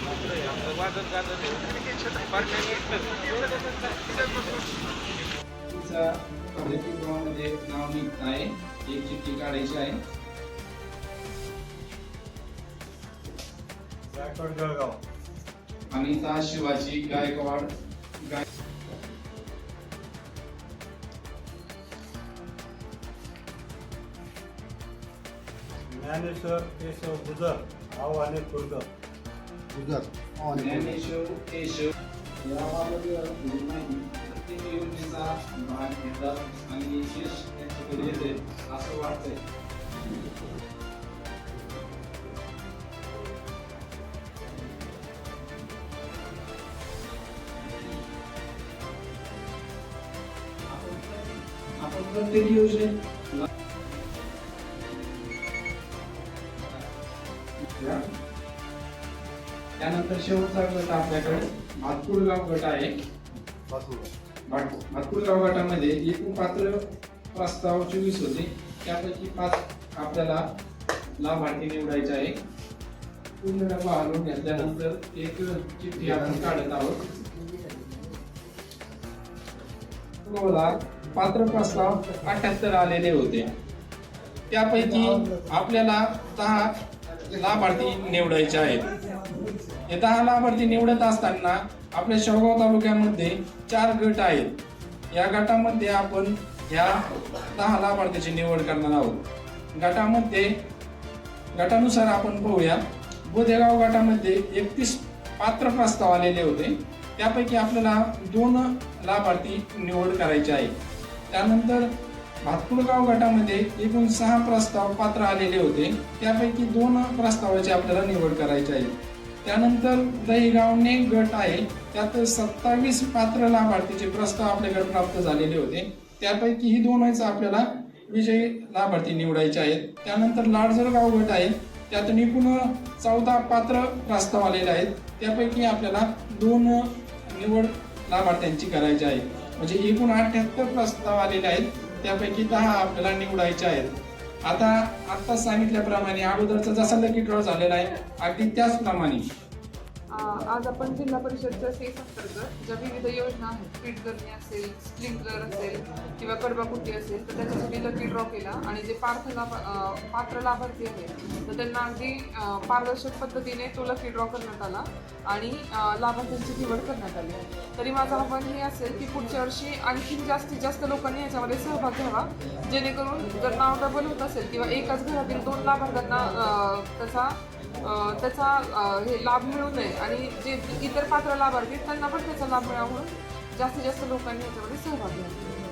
वादन गाजन नाव निघत आहे एक चिठ्ठी काढायची आहे जळगाव अनिता शिवाजी गायकवाड गाय ज्ञानेश्वर केशव गुजर आणि खुर्द. ज्ञानेश्वर केशव याबाबत नाही प्रत्येक योजनेचा भाग घेतात आणि यश त्यांच्याकडे येते असं वाटतंय आपण- प्रत्येक योजनेत. त्यानंतर शेवटचा गट आपल्याकडे भातकुळगाव गट आहे. भात- भातकुळगाव गटामध्ये एकूण पात्र प्रस्ताव चोवीस होते. त्यापैकी पाच आपल्याला लाभार्थी निवडायचे आहे पूर्ण डबा हलवून घेतल्यानंतर एक चिठ्ठी आपण काढत आहोत. तुम्हाला पात्र प्रस्ताव अठ्याहत्तर आलेले होते. त्यापैकी आपल्याला दहा लाभार्थी निवडायचे आहेत. हे दहा लाभार्थी निवडत असताना आपल्या शेवगाव तालुक्यामध्ये चार गट आहेत. या गटामध्ये आपण या दहा लाभार्थीची निवड करणार आहोत. गटामध्ये गटानुसार आपण पाहूया. बोधेगाव गटामध्ये एकतीस पात्र प्रस्ताव आलेले होते. त्यापैकी आपल्याला दोन लाभार्थी निवड करायचे आहे त्यानंतर भातकुळगाव गटामध्ये एकूण सहा प्रस्ताव पात्र आलेले होते. त्यापैकी दोन प्रस्तावाची आपल्याला निवड करायची आहे त्यानंतर दहीगावने गट आहे. त्यात सत्तावीस पात्र लाभार्थीचे प्रस्ताव आपल्याकडे प्राप्त झालेले होते. त्यापैकी ही दोनच आपल्याला विजयी लाभार्थी निवडायचे आहेत. त्यानंतर लाडजरगाव गट आहे. त्यात निपुण चौदा पात्र प्रस्ताव आलेले आहेत. त्यापैकी आपल्याला दोन निवड लाभार्थ्यांची करायची आहे. म्हणजे एकूण अठ्ठ्याहत्तर प्रस्ताव आलेले आहेत. त्यापैकी दहा आपल्याला निवडायचे आहेत. आता आता सांगितल्याप्रमाणे अगोदरचा जसा लकी ड्रॉ झालेला आहे अगदी त्याचप्रमाणे. आज आपण जिल्हा परिषदच्या सेस अंतर्गत ज्या विविध योजना आहेत पीठ करणे असेल स्प्रिंकलर असेल किंवा कडबाकुट्टी असेल तर त्याच्यासाठी लकी ड्रॉ केला. आणि जे पार्थ लाभ पात्र लाभार्थी आहेत तर त्यांना अगदी पारदर्शक पद्धतीने तो लकी ड्रॉ करण्यात आला आणि लाभार्थ्यांची निवड करण्यात आली. तरी माझं आव्हान हे असेल की पुढच्या वर्षी आणखी जास्तीत जास्त लोकांनी याच्यामध्ये सहभाग घ्यावा. जेणेकरून जर नाव डबल होत असेल किंवा एकाच घरातील दोन लाभार्थ्यांना त्याचा त्याचा हे लाभ मिळू नये आणि जे इतर पात्र लाभार्थी त्यांना पण त्याचा लाभ मिळावा म्हणून जास्तीत जास्त लोकांनी याच्यामध्ये सहभाग घ्यावा